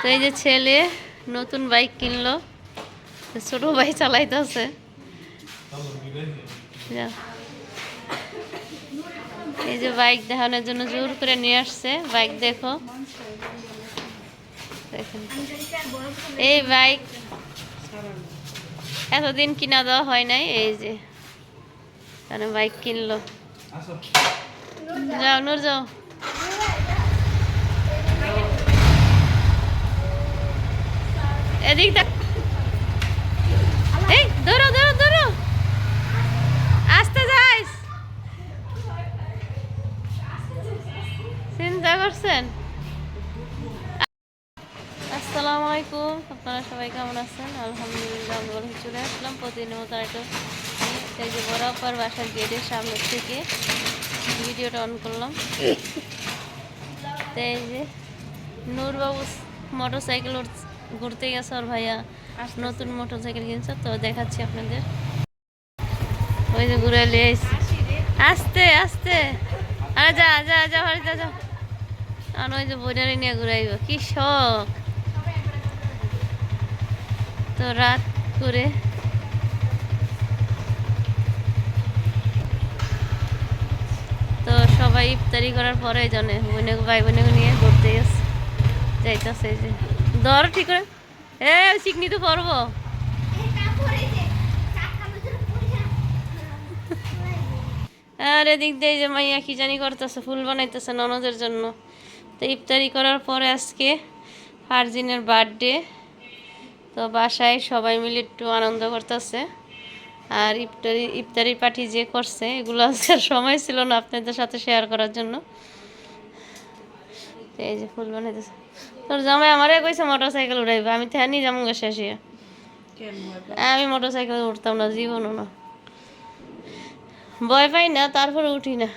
তো এই যে ছেলে নতুন বাইক কিনলো। ছোট ভাই চালাইতেছে। এই যে বাইক দেখানোর জন্য জোর করে নিয়ে আসছে। বাইক দেখো। এই বাইক এতদিন কিনা দেওয়া হয় নাই, এই যে। বাইক কিনলো। যাও, নূর যাও। এদিক এই, ধরো ধরো ধরো। আসতে যাইস চিন্তা করছেন? আসসালামু আলাইকুম, আপনারা সবাই কেমন আছেন? আলহামদুলিল্লাহ আমি বলে চলে আসলাম। প্রতিদিনের মতো একটা এই যে বরাবর বাসার গেটের সামনে থেকে ভিডিওটা অন করলাম। তো যে নূরবাবু মোটর সাইকেল ঘুরতে গেছে ওর ভাইয়া। নতুন মোটর সাইকেল কিনছে তো দেখাচ্ছি আপনাদের। ওই যে ঘুরে আস্তে আস্তে। আরে যা যা যা বাড়িতে যা আর ওই যে বোঝারে নিয়ে ঘুরাইব কি শখ। তো রাত করে। তো সবাই ইফতারি করার পরে জনে বোনে ভাই বোনেকে নিয়ে ঘুরতে গেছে যাইতেছে যে। ধর ঠিক করে। এ, চিকনি তো করব আর এদিক দিয়ে যে মাইয়া কি জানি করতেছে, ফুল বানাইতেছে ননদের জন্য। তো ইফতারি করার পরে আজকে ফারজিনের বার্থডে। তো বাসায় সবাই মিলে একটু আনন্দ করতেছে। আর ইফতারি ইফতারি পার্টি যে করছে, এগুলো আজকে সময় ছিল না আপনাদের সাথে শেয়ার করার জন্য। এই যে ফুল বানাইতেছে। তোর জামাই আমারে কইছে মোটর সাইকেল উড়াইবে আমি তো হ্যাঁ যাব শেষে। আমি মোটর সাইকেল উঠতাম না জীবনও না। ভয় পাই না তারপরে উঠি না।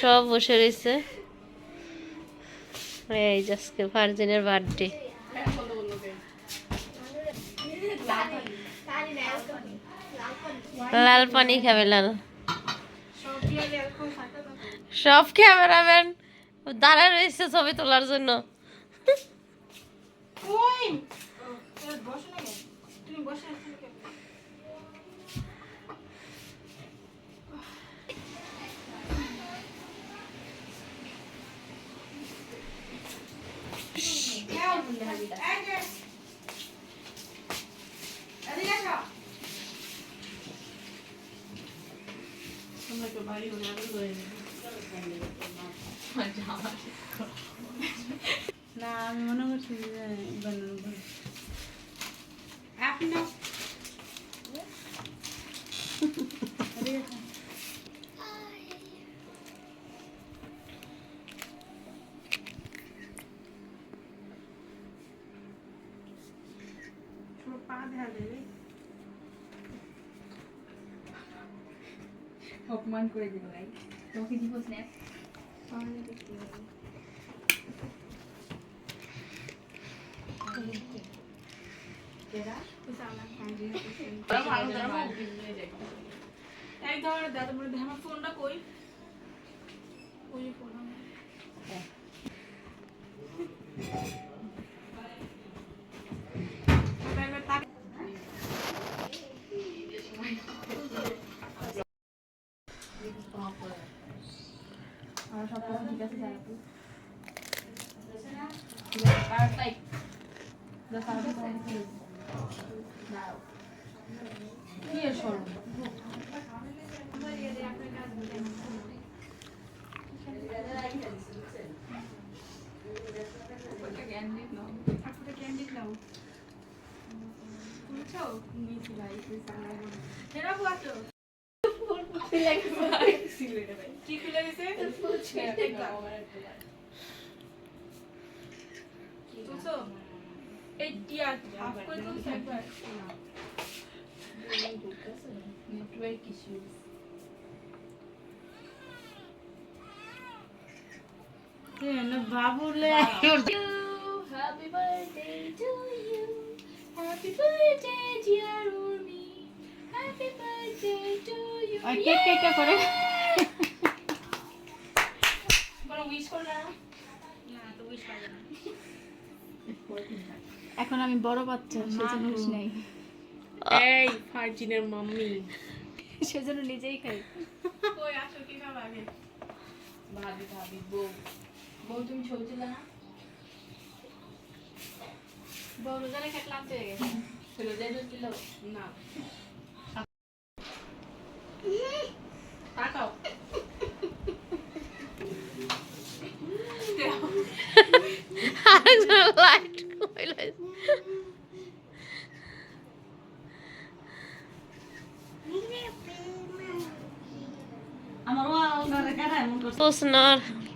সব বসে রয়েছে এই আজকে ভার্জিনের বার্থডে লাল পানি খাবে লাল। সব ক্যামেরাম্যান দাঁড়া রয়েছে ছবি তোলার জন্য। না আমি মনে করছি ভালো। অপমান করে দিল ভাই তোকে দিব ফোনটা কই? ওই ফোন আর সব কিছু ঠিক আছে যাই আপু পারফেক্ট দা সার্ভিস অনেক দাও কি এর খাও বুঝছ নিয়েছি ভাই হেরা বুয়াতো কি খুলে গেছে বুঝছ এই টিয়া হাফ করে দিয়েছে একবার নেটওয়ার্ক ইস্যুস বাবুলে Happy birthday to you. Happy birthday, dear You. Cake কেকটা করে। এখন আমি বড় বাচ্চা সেজন্য হুঁশ নেই। এই ফার্জিনের মাম্মি। সেজন্য নিজেই খাই। কই আসো কি খাবে আগে? ভাবি ভাবি বউ। বউ তুমি ছবি তুলে না? বড় রোজা রেখে ক্লান্ত হয়ে গেছে। ছেলে যাই তো তুলো না। আমার ওয়া